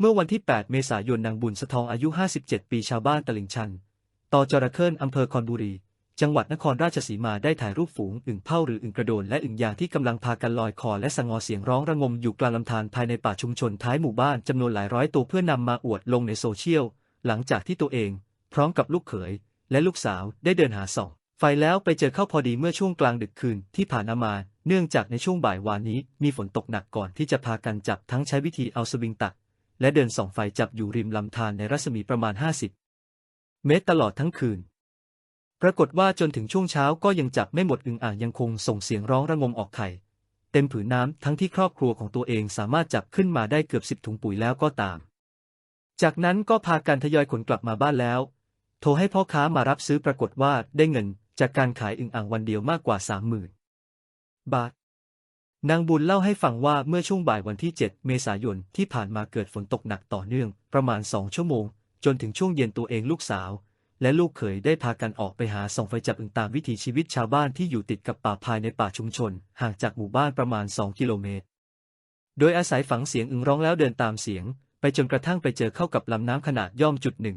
เมื่อวันที่ 8 เมษายนนางบุญสะทองอายุ 57 ปีชาวบ้านตลิ่งชัน ต่อจระเข้นอำเภอคอนบุรี จังหวัดนครราชสีมาได้ถ่ายรูปฝูงอึ่งเผาหรืออึ่งกระโดนและอึ่งยางที่กำลังพากันลอยคอและสงอเสียงร้องระงมอยู่กลางลำธารภายในป่าชุมชนท้ายหมู่บ้านจำนวนหลายร้อยตัวเพื่อนำมาอวดลงในโซเชียล หลังจากที่ตัวเอง พร้อมกับลูกเขย และลูกสาวได้เดินหาส่องไฟแล้วไปเจอเข้าพอดีเมื่อช่วงกลางดึกคืนที่ผ่านมา เนื่องจากในช่วงบ่ายวานนี้มีฝนตกหนักก่อนที่จะพากันจับทั้งใช้วิธีเอาสวิงตัก และเดินส่องไฟจับอยู่ริมลำธารในรัศมีประมาณ 50 เมตรตลอดทั้งคืน ปรากฏว่าจนถึงช่วงเช้าก็ยังจับไม่หมดอึงอ่างยังคงส่งเสียงร้องระงมออกไข่ เต็มผืนน้ำทั้งที่ครอบครัวของตัวเองสามารถจับขึ้นมาได้เกือบสิบถุงปุ๋ยแล้วก็ตาม จากนั้นก็พากันทยอยขนกลับมาบ้านแล้ว โทรให้พ่อค้ามารับซื้อปรากฏว่าได้เงินจากการขายอึ่งอ่างวันเดียวมากกว่าสามหมื่นบาท นางบุญเล่าให้ฟังว่าเมื่อช่วงบ่ายวันที่ 7 เมษายนที่ผ่านมาเกิดฝนตกหนักต่อเนื่อง ประมาณสองชั่วโมง จนถึงช่วงเย็นตัวเองลูกสาว และลูกเขยได้พากันออกไปหาส่องไฟจับอึ่งตามวิถีชีวิตชาวบ้านที่อยู่ติดกับป่าภายในป่าชุมชน ห่างจากหมู่บ้านประมาณ 2 กิโลเมตร โดยอาศัยฝังเสียงอึ่งร้องแล้วเดินตามเสียง ไปจนกระทั่งไปเจอเข้ากับลำน้ำขนาดย่อมจุดหนึ่ง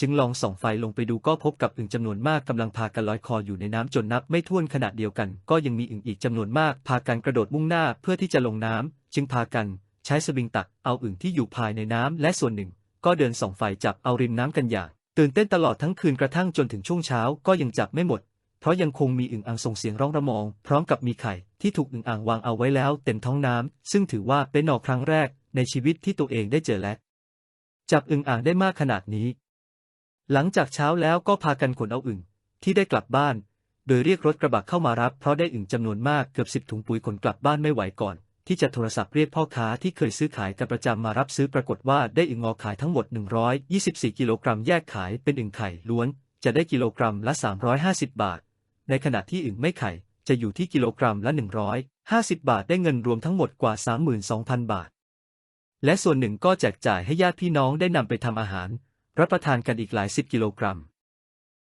จึงลองส่องไฟลงไปดูก็พบกับอึ่งจำนวนมากกำลังพากันลอยคออยู่ในน้ำจนนับไม่ถ้วนขนาดเดียวกัน ก็ยังมีอึ่งอีกจำนวนมาก พากันกระโดดมุ่งหน้าเพื่อที่จะลงน้ำจึงพากัน ใช้สวิงตักเอาอึ่งที่อยู่ภายในน้ำและส่วนหนึ่ง ก็เดินส่องไฟจับเอาริมน้ำกันอย่างตื่นเต้นตลอดทั้งคืนกระทั่งจนถึงช่วงเช้าก็ยังจับไม่หมด เพราะยังคงมีอึ่งอ่างส่งเสียงร้องระมอง พร้อมกับมีไข่ที่ถูกอึ่งอ่างวางเอาไว้แล้วเต็มท้องน้ำซึ่งถือว่าเป็นหนอครั้งแรกในชีวิตที่ตัวเองได้เจอและจับอึ่งอ่างได้มากขนาดนี้ หลังจากเช้าแล้วก็พากันขนเอาอึ่งที่ได้กลับบ้าน โดยเรียกรถกระบะเข้ามารับเพราะได้อึ่งจำนวนมากเกือบสิบถุงปุ๋ยขนกลับบ้านไม่ไหวก่อน ที่จะโทรศัพท์เรียกพ่อค้าที่เคยซื้อขายกันประจำมารับซื้อปรากฏว่าได้อึ่งงอขายทั้งหมด 124 กิโลกรัมแยกขายเป็นอึ่งไข่ล้วน จะได้กิโลกรัมละ 350 บาท ในขณะที่อึ่งไม่ไข่จะอยู่ที่กิโลกรัมละ 150 บาทได้เงินรวมทั้งหมดกว่า 32,000 บาท และส่วนหนึ่งก็แจกจ่ายให้ญาติพี่น้องได้นำไปทำอาหาร รับประทานกันอีกหลายสิบกิโลกรัม